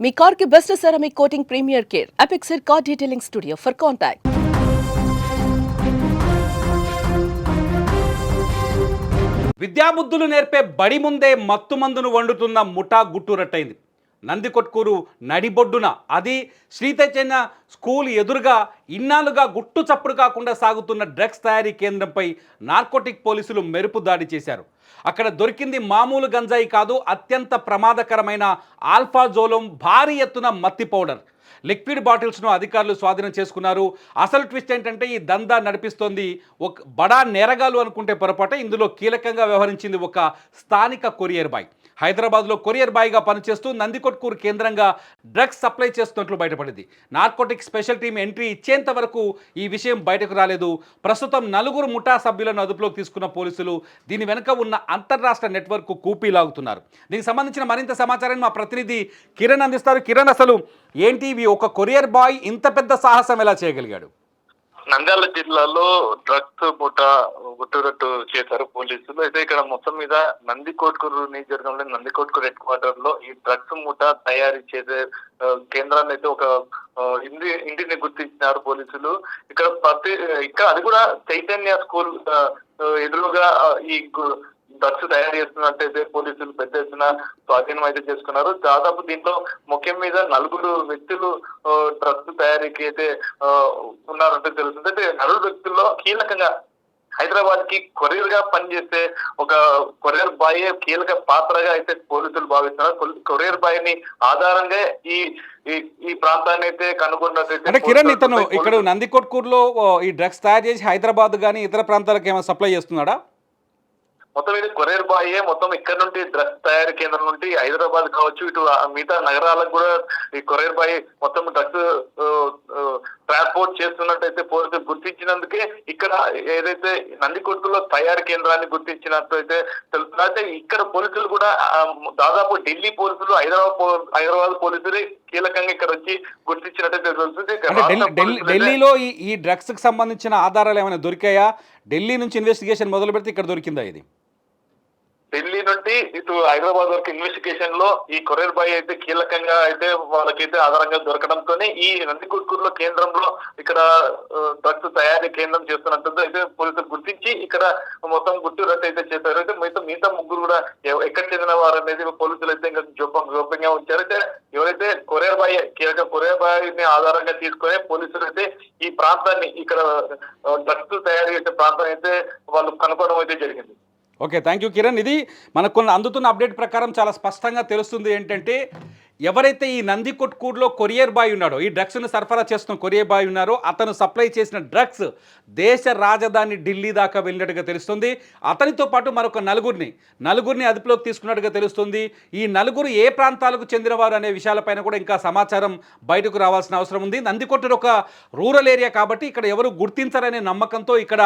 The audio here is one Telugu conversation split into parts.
మీ కార్కి best ceramic coating premier care. Apexer car detailing studio for contact విద్యాబుద్ధులు నేర్పే బడి ముందే మత్తు మందును వండుతున్న ముఠా గుట్టురట్టయింది నందికొట్కూరు నడిబొడ్డున అది శ్రీ చైతన్య స్కూల్ ఎదురుగా ఇన్నాళ్ళుగా గుట్టు చప్పుడు కాకుండా సాగుతున్న డ్రగ్స్ తయారీ కేంద్రంపై నార్కోటిక్ పోలీసులు మెరుపు దాడి చేశారు. అక్కడ దొరికింది మామూలు గంజాయి కాదు అత్యంత ప్రమాదకరమైన ఆల్ఫాజోలం భారీ ఎత్తున మత్తి పౌడర్. లిక్విడ్ బాటిల్స్ను అధికారులు స్వాధీనం చేసుకున్నారు. అసలు ట్విస్ట్ ఏంటంటే ఈ దందా నడిపిస్తోంది. ఒక బడా నేరగాలు అనుకుంటే పొరపాటే ఇందులో కీలకంగా వ్యవహరించింది ఒక స్థానిక కొరియర్ బాయ్. హైదరాబాద్లో కొరియర్ బాయ్గా పనిచేస్తూ నందికొట్కూరు కేంద్రంగా డ్రగ్స్ సప్లై చేస్తున్నట్లు బయటపడింది. నార్కోటిక్ స్పెషల్ టీం ఎంట్రీ ఇచ్చేంత వరకు ఈ విషయం బయటకు రాలేదు. ప్రస్తుతం నలుగురు ముఠా సభ్యులను అదుపులోకి తీసుకున్న పోలీసులు దీని వెనుక ఉన్న అంతర్రాష్ట్ర నెట్వర్క్ కూపీ లాగుతున్నారు. దీనికి సంబంధించిన మరింత సమాచారాన్ని మా ప్రతినిధి కిరణ్ అందిస్తారు. కిరణ్ అసలు ఏంటి? ఒక కొరియర్ బాయ్ ఇంత పెద్ద సాహసం ఎలా చేయగలిగాడు? నంద్యాల జిల్లాలో డ్రగ్స్ పూట గుట్టురట్టు చేశారు పోలీసులు. అయితే ఇక్కడ మొత్తం మీద నందికోట్కూరు నియోజకవర్గంలో నందికోట్కూరు హెడ్ క్వార్టర్లో ఈ డ్రగ్స్ మూట తయారీ చేసే కేంద్రాన్ని అయితే ఒక ఇంటి ఇంటిని గుర్తించినారు పోలీసులు. ఇక్కడ ప్రతి ఇక్కడ అది కూడా చైతన్య స్కూల్ ఎదురుగా ఈ డ్రగ్స్ తయారు చేస్తున్నట్టయితే పోలీసులు పెద్ద ఎత్తున స్వాధీనం అయితే చేసుకున్నారు. దాదాపు దీంట్లో ముఖ్యం మీద నలుగురు వ్యక్తులు డ్రగ్స్ తయారీకి అయితే ఉన్నారంటే తెలుస్తుంది. అయితే నలుగురు వ్యక్తుల్లో కీలకంగా హైదరాబాద్కి కొరియర్గా పనిచేసే ఒక కొరియర్ బాయ్ కీలక పాత్రగా అయితే పోలీసులు భావిస్తున్నారు. కొరియర్ బాయ్ని ఆధారంగా ఈ ఈ- ప్రాంతాన్ని అయితే కనుగొన్నట్టయితే అంటే కిరణ్ ఇతను ఇక్కడ నందికొట్కూరులో ఈ డ్రగ్స్ తయారు చేసి హైదరాబాద్ కానీ ఇతర ప్రాంతాలకు ఏమైనా సప్లై చేస్తున్నాడా? మొత్తం ఇది కొరియర్ బాయే. మొత్తం ఇక్కడ నుండి డ్రగ్స్ తయారీ కేంద్రం నుండి హైదరాబాద్ కావచ్చు ఇటు మిగతా నగరాలకు కూడా ఈ కొరియర్ బాయ్ మొత్తం డ్రగ్స్ ట్రాన్స్పోర్ట్ చేస్తున్నట్టయితే పోలీసులు గుర్తించినందుకే ఇక్కడ ఏదైతే నందికొట్టులో తయారీ కేంద్రాన్ని గుర్తించినట్టయితే తెలుస్తుంది. అయితే ఇక్కడ పోలీసులు కూడా దాదాపు ఢిల్లీ పోలీసులు హైదరాబాద్ హైదరాబాద్ పోలీసులు కీలకంగా ఇక్కడ వచ్చి గుర్తించినట్టయితే తెలుస్తుంది. ఢిల్లీలో ఈ ఈ డ్రగ్స్కి సంబంధించిన ఆధారాలు ఏమైనా దొరికాయా? ఢిల్లీ నుంచి ఇన్వెస్టిగేషన్ మొదలు పెడితే ఇక్కడ దొరికిందా ఇది? ఢిల్లీ నుండి ఇటు హైదరాబాద్ వరకు ఇన్వెస్టిగేషన్లో ఈ కొరియర్ బాయ్ అయితే కీలకంగా అయితే వాళ్ళకైతే ఆధారంగా దొరకడంతోనే ఈ నందికొట్కూరులో కేంద్రంలో ఇక్కడ డ్రగ్స్ తయారీ కేంద్రం చేస్తున్నట్టు అయితే పోలీసులు గుర్తించి ఇక్కడ మొత్తం గుర్తురట్టు అయితే చేశారు. అయితే మిగతా మిగతా ముగ్గురు కూడా ఎక్కడ చెందిన వారు అనేది పోలీసులు అయితే ఇంకా జోపం గోప్యంగా ఉంచారు. అయితే ఎవరైతే కొరియర్ బాయ్ కీలక కొరియర్ బాయ్ని ఆధారంగా తీసుకొని పోలీసులు అయితే ఈ ప్రాంతాన్ని ఇక్కడ డ్రగ్స్ తయారు చేసే ప్రాంతం అయితే వాళ్ళు కనుక్కోవడం అయితే జరిగింది. Okay thank you Kiran. ఇది మనకు అందుతున్న అప్డేట్ ప్రకారం చాలా స్పష్టంగా తెలుస్తుంది ఏంటంటే ఎవరైతే ఈ నందికొట్కూరులో కొరియర్ బాయ్ ఉన్నాడో ఈ డ్రగ్స్ను సరఫరా చేస్తున్న కొరియర్ బాయ్ ఉన్నారో అతను సప్లై చేసిన డ్రగ్స్ దేశ రాజధాని ఢిల్లీ దాకా వెళ్ళినట్టుగా తెలుస్తుంది. అతనితో పాటు మరొక నలుగురిని నలుగురిని అదుపులోకి తీసుకున్నట్టుగా తెలుస్తుంది. ఈ నలుగురు ఏ ప్రాంతాలకు చెందినవారు అనే విషయాలపైన కూడా ఇంకా సమాచారం బయటకు రావాల్సిన అవసరం ఉంది. నందికొట్టు ఒక రూరల్ ఏరియా కాబట్టి ఇక్కడ ఎవరు గుర్తించరనే నమ్మకంతో ఇక్కడ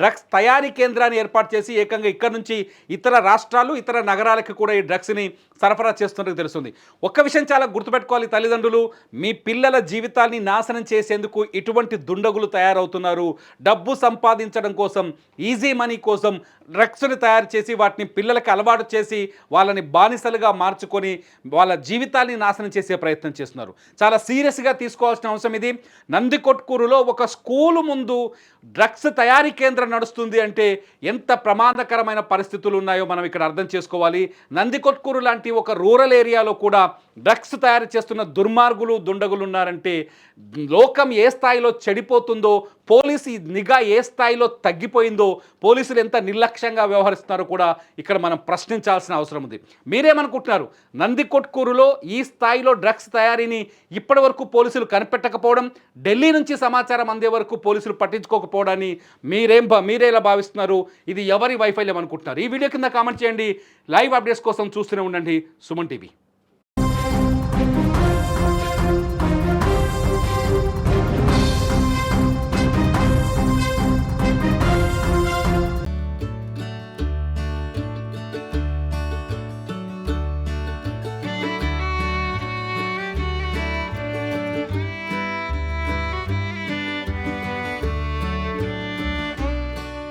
డ్రగ్స్ తయారీ కేంద్రాన్ని ఏర్పాటు చేసి ఏకంగా ఇక్కడ నుంచి ఇతర రాష్ట్రాలు ఇతర నగరాలకు కూడా ఈ డ్రగ్స్ని సరఫరా చేస్తున్నట్టు తెలుస్తుంది. ఒక్క విషయం చాలా గుర్తుపెట్టుకోవాలి తల్లిదండ్రులు. మీ పిల్లల జీవితాన్ని నాశనం చేసేందుకు ఇటువంటి దుండగులు తయారవుతున్నారు. డబ్బు సంపాదించడం కోసం ఈజీ మనీ కోసం డ్రగ్స్ని తయారు చేసి వాటిని పిల్లలకి అలవాటు చేసి వాళ్ళని బానిసలుగా మార్చుకొని వాళ్ళ జీవితాన్ని నాశనం చేసే ప్రయత్నం చేస్తున్నారు. చాలా సీరియస్గా తీసుకోవాల్సిన అవసరం ఇది. నందికొట్కూరులో ఒక స్కూలు ముందు డ్రగ్స్ తయారీ కేంద్రం నడుస్తుంది అంటే ఎంత ప్రమాదకరమైన పరిస్థితులు ఉన్నాయో మనం ఇక్కడ అర్థం చేసుకోవాలి. నందికొట్కూరు లాంటి ఒక రూరల్ ఏరియాలో కూడా డ్రగ్స్ తయారు చేస్తున్న దుర్మార్గులు దుండగులు ఉన్నారంటే లోకం ఏ స్థాయిలో చెడిపోతుందో పోలీసు నిఘా ఏ స్థాయిలో తగ్గిపోయిందో పోలీసులు ఎంత నిర్లక్ష్యంగా వ్యవహరిస్తున్నారో కూడా ఇక్కడ మనం ప్రశ్నించాల్సిన అవసరం ఉంది. మీరేమనుకుంటున్నారు? నందికొట్కూరులో ఈ స్థాయిలో డ్రగ్స్ తయారీని ఇప్పటి వరకు పోలీసులు కనిపెట్టకపోవడం ఢిల్లీ నుంచి సమాచారం అందే వరకు పోలీసులు పట్టించుకోకపోవడాన్ని మీరేం భా- మీరేలా భావిస్తున్నారు? ఇది ఎవరి వైఫల్యం అనుకుంటున్నారు? ఈ వీడియో కింద కామెంట్ చేయండి. లైవ్ అప్డేట్స్ కోసం చూస్తూనే ఉండండి సుమన్ టీవీ.